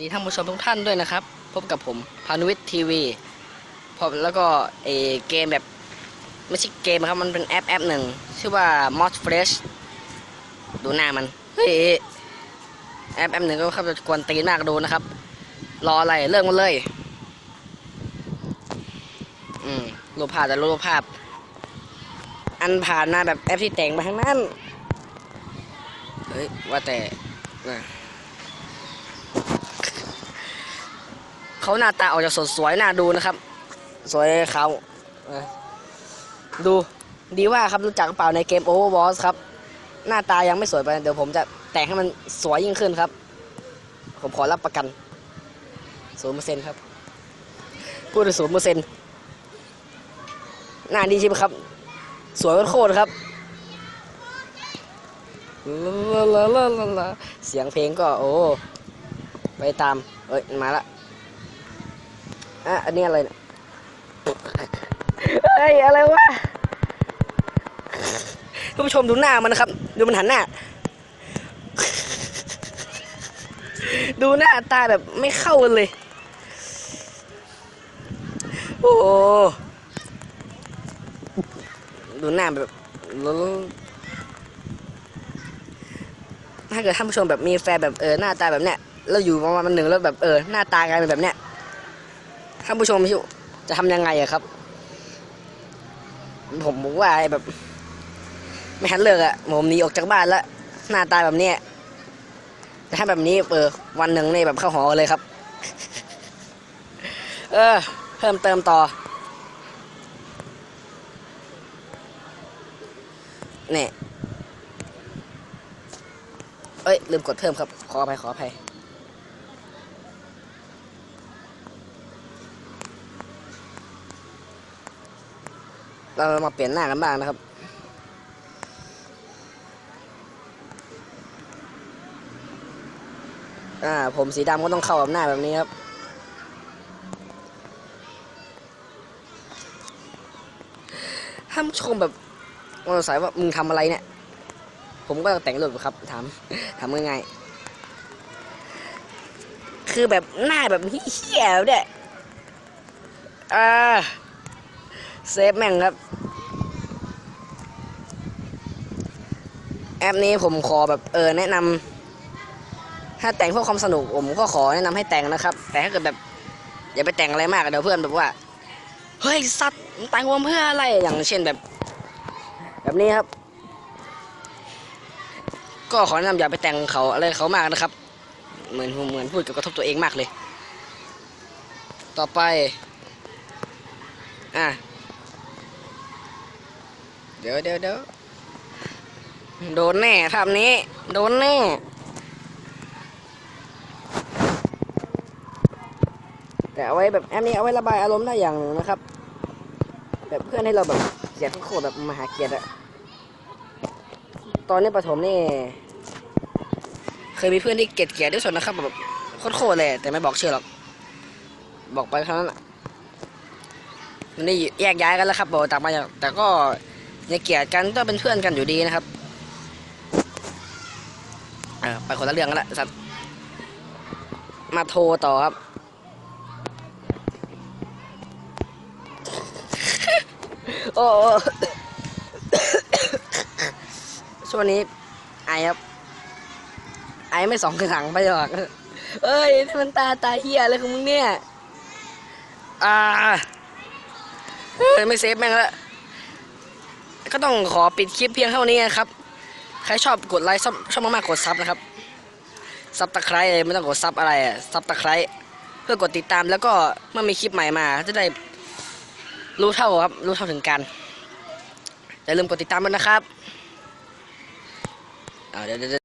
ดีท่านผู้ชมทุกท่านด้วยนะครับ พบกับผมพานุวิทย์ทีวีพบแล้วก็เออเกมแบบไม่ใช่เกมครับมันเป็นแอปแอปหนึ่งชื่อว่า Mod Fresh ดูหน้ามันเฮ้ยแอปแอปหนึ่งก็ครับจะกวนตีนมากดูนะครับ รออะไรเริ่มกันเลยอืมรูปภาพแต่รูปภาพ อันผ่านมาแบบแอปที่แต่งมาทั้งนั้นเฮ้ยว่าแต่นะ เขาหน้าตาออกจากสดสวยน่าดูนะครับ สวยเขาดูดีว่าครับรู้จักหรือเปล่าในเกม Overwatch ครับ หน้าตายังไม่สวยไป เดี๋ยวผมจะแต่งให้มันสวยยิ่งขึ้นครับ ผมขอรับประกันศูนย์เปอร์เซ็นต์ครับ พูดถึงศูนย์เปอร์เซ็นต์หน้าดีใช่ไหมครับ สวยโคตรครับลาลาลาลาลาเสียงเพลงก็โอ้ ไปตาม เอ้ย มาละ อะอันนี้อะไรเนี่ยเฮ้ยอะไรวะท่านผู้ชมดูหน้ามันนะครับ ดูมันหันหน้า ดูหน้าตาแบบไม่เข้ากันเลย โอ้ดูหน้าแบบถ้าเกิดท่านผู้ชมแบบมีแฟนแบบเออหน้าตาแบบเนี้ยแล้วอยู่ประมาณหนึ่งแล้วแบบเออหน้าตากลายเป็นแบบเนี้ย ท่านผู้ชมจะทำยังไงอะครับ ผมบอกว่าแบบ ไม่ทันเลิกอะผมหนีออกจากบ้านแล้วหน้าตาแบบเนี้ยแต่ถ้แบบนี้เออวันหนึ่งนี่แบบเข้าหอเลยครับ เออ เพิ่มเติมต่อเนี่ยเอ้ย ลืมกดเพิ่มครับ ขออภัยขออภัย เรามาเปลี่ยนหน้ากันบ้างนะครับ อ่า ผมสีดำก็ต้องเข้ากับหน้าแบบนี้ครับ ห้ามชมแบบสงสัยว่ามึงทำอะไรเนี่ย ผมก็แต่งรูปครับ ถาม ถามง่ายๆคือแบบหน้าแบบเหี้ยๆเนี่ยอ่า เซฟแม่งครับ แอปนี้ผมขอแบบเออแนะนำถ้าแต่งเพื่อความสนุกผมก็ขอแนะนำให้แต่งนะครับ แต่ถ้าเกิดแบบอย่าไปแต่งอะไรมากเดี๋ยวเพื่อนแบบว่า เฮ้ยสัตว์แต่งวมเพื่ออะไรอย่างเช่นแบบ แบบนี้ครับ ก็ขอแนะนำอย่าไปแต่งเขาอะไรเขามากนะครับ เหมือนเหมือนพูดกับกระทบตัวเองมากเลย ต่อไป อะ เดี๋ยวเดี๋ยวเดี๋ยวโดนแน่ภาพนี้ โดนแน่แต่เอาไว้แบบแอปนี้เอาไว้ระบายอารมณ์ได้อย่างหนึ่งนะครับ แบบเพื่อนให้เราแบบเสียงโคตรแบบมหาเกียรติอะตอนนี้ประถมนี่ เคยมีเพื่อนที่เกลียดเกลียดที่สุดนะครับแบบโคตรๆเลย แต่ไม่บอกชื่อหรอก บอกไปเท่านั้นแหละนี่แยกย้ายกันแล้วครับบอกต่างมาจากแต่ก็ ยังเกลียดกันต้องเป็นเพื่อนกันอยู่ดีนะครับเออไปคนละเรื่องกันละสัตว์มาโทรต่อครับโอ้ช่วงนี้ ไอครับ ไอไม่สองกระหังไปหรอกเอ้ยนี่มันตาตาเฮียอะไรของมึงเนี่ย อ่าเอ้ยไม่เซฟแม่งละ ก็ต้องขอปิดคลิปเพียงเท่านี้นะครับ ใครชอบกดไลค์ชอบมากๆกดซับนะครับซับตะไคร้เลยไม่ต้องกดซับอะไรอะซับตะไคร้เพื่อกดติดตามแล้วก็เมื่อมีคลิปใหม่มาจะได้รู้เท่าครับรู้เท่าถึงกันอย่าลืมกดติดตามด้วยนะครับอ่าเดี๋ยวเดี๋ยว